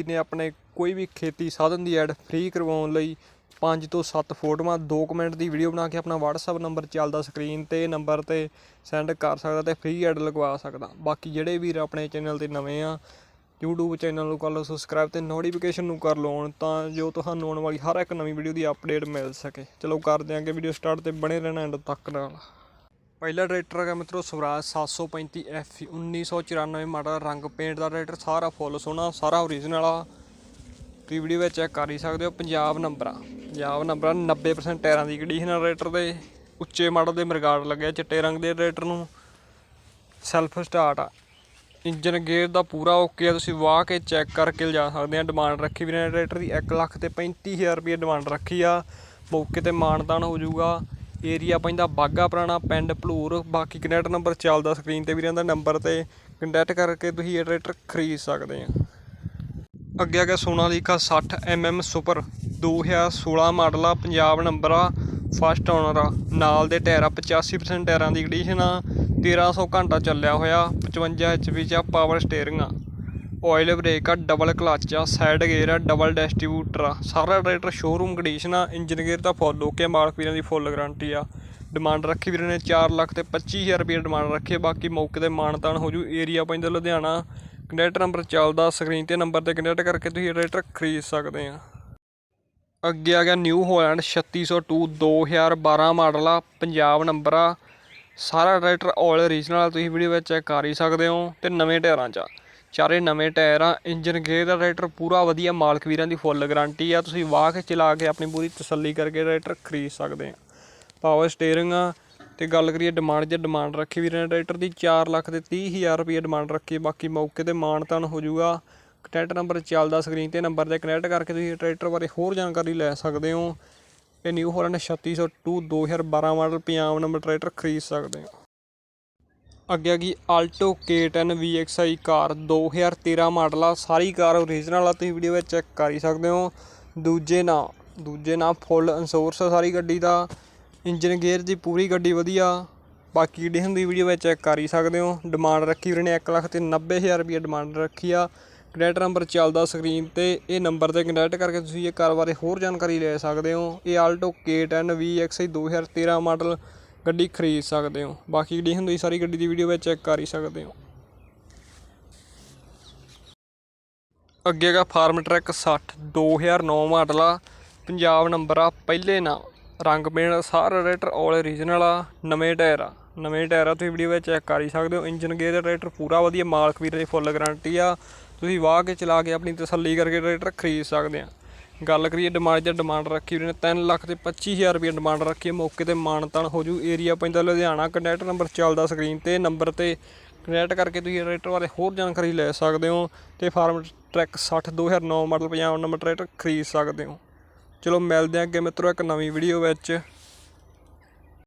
ਨੇ ਆਪਣੇ ਕੋਈ ਵੀ ਖੇਤੀ ਸਾਧਨ ਦੀ ਐਡ ਫ੍ਰੀ ਕਰਵਾਉਣ ਲਈ 5 ਤੋਂ 7 ਫੋਟੋਆਂ 2 ਮਿੰਟ ਦੀ ਵੀਡੀਓ ਬਣਾ ਕੇ ਆਪਣਾ WhatsApp ਨੰਬਰ ਚੱਲਦਾ ਸਕਰੀਨ ਤੇ ਨੰਬਰ ਤੇ ਸੈਂਡ ਕਰ ਸਕਦਾ ਤੇ ਫ੍ਰੀ ਐਡ ਲਗਵਾ ਸਕਦਾ। ਬਾਕੀ ਜਿਹੜੇ ਵੀਰ ਆਪਣੇ ਚੈਨਲ ਤੇ ਨਵੇਂ ਆ, YouTube ਚੈਨਲ ਨੂੰ ਕਰ ਲਓ ਸਬਸਕ੍ਰਾਈਬ ਤੇ ਨੋਟੀਫਿਕੇਸ਼ਨ ਨੂੰ ਕਰ ਲਓ on ਤਾਂ ਜੋ ਤੁਹਾਨੂੰ ਆਉਣ ਵਾਲੀ ਹਰ ਇੱਕ ਨਵੀਂ ਵੀਡੀਓ ਦੀ ਅਪਡੇਟ ਮਿਲ ਸਕੇ। ਚਲੋ ਕਰਦੇ ਆਂਗੇ ਵੀਡੀਓ ਸਟਾਰਟ ਤੇ ਬਣੇ ਰਹਿਣਾ ਐਂਡ ਤੱਕ ਨਾਲ। ਪਹਿਲਾ ਟਰੈਕਟਰ ਹੈਗਾ ਮਿੱਤਰੋ ਸਵਰਾਜ 735 FE 1994 ਮਾਡਲ, ਰੰਗ ਪੇਂਟ ਦਾ ਟਰੈਕਟਰ, ਸਾਰਾ ਫੁੱਲ ਸੋਹਣਾ, ਸਾਰਾ ਓਰੀਜਨਲ ਆ ਤੁਸੀਂ ਵੀਡੀਓ ਵਿੱਚ ਚੈੱਕ ਕਰ ਹੀ ਸਕਦੇ ਹੋ, ਪੰਜਾਬ ਨੰਬਰ। ਆ ਪੰਜਾਬ ਨੰਬਰ ਆ 90% ਟਾਇਰਾਂ ਦੀ ਕੰਡੀਸ਼ਨ ਆ ਟਰੈਕਟਰ ਦੇ ਉੱਚੇ ਮਾਡਲ ਦੇ ਮਰਗਾੜ ਲੱਗਿਆ, ਚਿੱਟੇ ਰੰਗ ਦੇ ਟਰੈਕਟਰ ਨੂੰ। ਸੈਲਫ ਸਟਾਰਟ ਆ। ਇੰਜਨ ਗੇਅਰ ਦਾ ਪੂਰਾ ਓਕੇ ਆ, ਤੁਸੀਂ ਵਾਹ ਕੇ ਚੈੱਕ ਕਰਕੇ ਲਿਜਾ ਸਕਦੇ ਆ। ਡਿਮਾਂਡ ਰੱਖੀ ਵੀ ਨੇ ਟਰੈਕਟਰ ਦੀ 1 ਲੱਖ ਤੇ 35000 ਰੁਪਏ ਡਿਮਾਂਡ ਰੱਖੀ ਆ। ਮੌਕੇ ਤੇ ਮਾਨਦਾਨ ਹੋ ਜਾਊਗਾ। ਏਰੀਆ ਪੈਂਦਾ ਬਾਗਾ ਪੁਰਾਣਾ ਪਿੰਡ ਭਲੂਰ। ਬਾਕੀ ਕੰਟੈਕਟ ਨੰਬਰ ਚੱਲਦਾ ਸਕਰੀਨ ਤੇ ਵੀ ਰਹਿੰਦਾ ਨੰਬਰ ਤੇ ਕੰਟੈਕਟ ਕਰਕੇ ਤੁਸੀਂ ਇਹ ਟਰੈਕਟਰ ਖਰੀਦ ਸਕਦੇ ਆ। ਅੱਗੇ ਆ ਗਿਆ ਸੋਨਾਲੀਕਾ 60 mm ਸੁਪਰ 2016 ਮਾਡਲ ਆ, ਪੰਜਾਬ ਨੰਬਰ ਆ ਫਸਟ ਓਨਰ ਆ। ਨਾਲ ਦੇ ਟਾਇਰ ਆ 85% ਟਾਇਰਾਂ ਦੀ ਕੰਡੀਸ਼ਨ ਆ 1300 ਘੰਟਾ ਚੱਲਿਆ ਹੋਇਆ 55 HP ਚ ਆ ਪਾਵਰ ਸਟੀਅਰਿੰਗ ਆ। ਆਇਲ ਬ੍ਰੇਕ ਆ ਡਬਲ ਕਲਚ ਆ ਸਾਈਡ ਗੇਅਰ ਆ ਡਬਲ ਡਿਸਟ੍ਰੀਬਿਊਟਰ ਆ। ਸਾਰਾ ਟਰੈਕਟਰ ਸ਼ੋਰੂਮ ਕੰਡੀਸ਼ਨ ਆ ਇੰਜਨ ਗੇਅਰ ਤਾਂ ਫੁੱਲ ਓਕੇ ਮਾਲਕ ਵੀਰਾਂ ਦੀ ਫੁੱਲ ਗਾਰੰਟੀ ਆ। ਡਿਮਾਂਡ ਰੱਖੀ ਵੀਰਾਂ ਨੇ 4 ਲੱਖ ਤੇ 25000 ਰੁਪਏ ਡਿਮਾਂਡ ਰੱਖੀ ਬਾਕੀ ਮੌਕੇ ਤੇ ਮਾਨਤਾਨ ਹੋ ਜੂ ਏਰੀਆ ਪੈਂਦਾ ਲੁਧਿਆਣਾ। ਕੰਟੈਕਟ ਨੰਬਰ ਚੱਲਦਾ ਸਕਰੀਨ ਤੇ ਨੰਬਰ ਤੇ ਕੰਟੈਕਟ ਕਰਕੇ ਤੁਸੀਂ ਇਹ ਟਰੈਕਟਰ ਖਰੀਦ ਸਕਦੇ ਆ। ਅੱਗੇ ਆ ਗਿਆ ਨਿਊ ਹੋਲੈਂਡ 3602 2012 ਮਾਡਲ ਆ, ਪੰਜਾਬ ਨੰਬਰ ਆ। ਸਾਰਾ ਟਰੈਕਟਰ ਆਲ ਓਰੀਜਨਲ ਤੁਸੀਂ ਵੀਡੀਓ ਵਿੱਚ ਚੈੱਕ ਕਰ ਹੀ ਸਕਦੇ ਹੋ, ਤੇ ਨਵੇਂ ਟਾਇਰਾਂ 'ਚ ਆ। ਚਾਰੇ ਨਵੇਂ ਟਾਇਰ ਆ ਇੰਜਨ, ਗੇਅਰ ਦਾ ਟਰੈਕਟਰ, ਪੂਰਾ ਵਧੀਆ ਮਾਲਕ ਵੀਰਾਂ ਦੀ ਫੁੱਲ ਗਾਰੰਟੀ ਆ। ਤੁਸੀਂ ਵਾਹ ਕੇ ਚਲਾ ਕੇ ਆਪਣੀ ਪੂਰੀ ਤਸੱਲੀ ਕਰਕੇ ਟਰੈਕਟਰ ਖਰੀਦ ਸਕਦੇ ਆ। ਪਾਵਰ ਸਟੀਅਰਿੰਗ ਆ ਤੇ ਗੱਲ ਕਰੀਏ ਡਿਮਾਂਡ ਜੇ ਡਿਮਾਂਡ ਰੱਖੀ ਵੀਰਾਂ ਨੇ, ਟਰੈਕਟਰ ਦੀ 4 ਲੱਖ ਤੇ 30000 ਰੁਪਏ ਡਿਮਾਂਡ ਰੱਖੀ ਬਾਕੀ ਮੌਕੇ ਤੇ ਮਾਨਤਾਨ ਹੋ ਜਾਊਗਾ। ਕੰਟੈਕਟ ਨੰਬਰ ਚੱਲਦਾ ਸਕਰੀਨ ਤੇ ਨੰਬਰ ਤੇ ਕਨੈਕਟ ਕਰਕੇ ਤੁਸੀਂ ਟਰੈਕਟਰ ਬਾਰੇ ਹੋਰ ਜਾਣਕਾਰੀ ਲੈ ਸਕਦੇ ਹੋ। ਇਹ New Holland 3602 2012 model Punjab number tractor ਖਰੀਦ ਸਕਦੇ ਹੋ। ਅੱਗੇ ਆ ਗਈ ਆਲਟੋ K10 VXI ਕਾਰ 2013 ਮਾਡਲ ਆ, ਸਾਰੀ ਕਾਰ ਓਰੀਜਨਲ ਆ, ਤੁਸੀਂ ਵੀਡੀਓ ਵਿੱਚ ਚੈੱਕ ਕਰ ਹੀ ਸਕਦੇ ਹੋ। ਦੂਜੇ ਨਾਂ ਦੂਜੇ ਨਾਂ ਫੁੱਲ ਇੰਸ਼ੋਰੈਂਸ ਆ ਸਾਰੀ ਗੱਡੀ ਦਾ। ਇੰਜਨ ਗੇਅਰ ਦੀ ਪੂਰੀ ਗੱਡੀ ਵਧੀਆ। ਬਾਕੀ ਕੰਡੀਸ਼ਨ ਦੀ ਵੀਡੀਓ ਵਿੱਚ ਚੈੱਕ ਕਰ ਹੀ ਸਕਦੇ ਹੋ। ਡਿਮਾਂਡ ਰੱਖੀ ਵੀਰੇ ਨੇ 1 ਲੱਖ ਤੇ 90000 ਰੁਪਏ ਡਿਮਾਂਡ ਰੱਖੀ ਆ। ਕੰਟੈਕਟ ਨੰਬਰ ਚੱਲਦਾ ਸਕਰੀਨ ਤੇ, ਇਹ ਨੰਬਰ ਤੇ ਕੰਟੈਕਟ ਕਰਕੇ ਤੁਸੀਂ ਇਹ ਕਾਰ ਬਾਰੇ ਹੋਰ ਜਾਣਕਾਰੀ ਲੈ ਸਕਦੇ ਹੋ। ਇਹ ਆਲਟੋ K10 VXI 2013 ਮਾਡਲ। ਗੱਡੀ ਖਰੀਦ ਸਕਦੇ ਹੋ। ਬਾਕੀ ਜਿਹੜੀ ਹੁੰਦੀ ਸਾਰੀ ਗੱਡੀ ਦੀ ਵੀਡੀਓ ਵਿੱਚ ਚੈੱਕ ਕਰ ਹੀ ਸਕਦੇ ਹੋ। ਅੱਗੇ ਹੈਗਾ ਫਾਰਮ ਟਰੈਕ 60 2009 ਮਾਡਲ ਆ। ਪੰਜਾਬ ਨੰਬਰ ਆ, ਪਹਿਲੇ ਨਾਮ ਰੰਗ ਪੇਂਟ ਸਾਰਾ ਰੇਟਰ ਆਲ ਓਰੀਜਨਲ ਆ, ਨਵੇਂ ਟਾਇਰ ਆ। ਨਵੇਂ ਟਾਇਰ ਆ, ਤੁਸੀਂ ਵੀਡੀਓ ਵਿੱਚ ਚੈੱਕ ਕਰ ਹੀ ਸਕਦੇ ਹੋ। ਇੰਜਨ ਗੇਅਰ ਦਾ ਰੇਟਰ ਪੂਰਾ ਵਧੀਆ, ਮਾਲਕ ਵੀਰ ਦੀ ਫੁੱਲ ਗਾਰੰਟੀ ਆ। ਤੁਸੀਂ ਵਾਹ ਕੇ ਚਲਾ ਕੇ ਆਪਣੀ ਤਸੱਲੀ ਕਰਕੇ ਰੇਟਰ ਖਰੀਦ ਸਕਦੇ ਆ। ਗੱਲ ਕਰੀਏ ਡਿਮਾਂਡ ਜਾਂ ਡਿਮਾਂਡ ਰੱਖੀ ਵੀਰ ਨੇ 3 ਲੱਖ ਤੇ 25000 ਰੁਪਏ ਡਿਮਾਂਡ ਰੱਖੀ ਹੈ, ਮੌਕੇ ਤੇ ਮਾਨਤਾਨ ਹੋ ਜੂ। ਏਰੀਆ ਪੈਂਦਾ ਲੁਧਿਆਣਾ, ਕੰਟੈਕਟ ਨੰਬਰ ਚੱਲਦਾ ਸਕਰੀਨ ਤੇ, ਨੰਬਰ ਤੇ ਕਨੈਕਟ ਕਰਕੇ ਤੁਸੀਂ ਰੇਟਰ ਬਾਰੇ ਹੋਰ ਜਾਣਕਾਰੀ ਲੈ ਸਕਦੇ ਹੋ ਤੇ Farmtrac 60 2009 model Punjab number tractor ਖਰੀਦ ਸਕਦੇ ਹੋ। ਚਲੋ ਮਿਲਦੇ ਹਾਂ ਅੱਗੇ ਮਿੱਤਰੋ ਇੱਕ ਨਵੀਂ ਵੀਡੀਓ ਵਿੱਚ।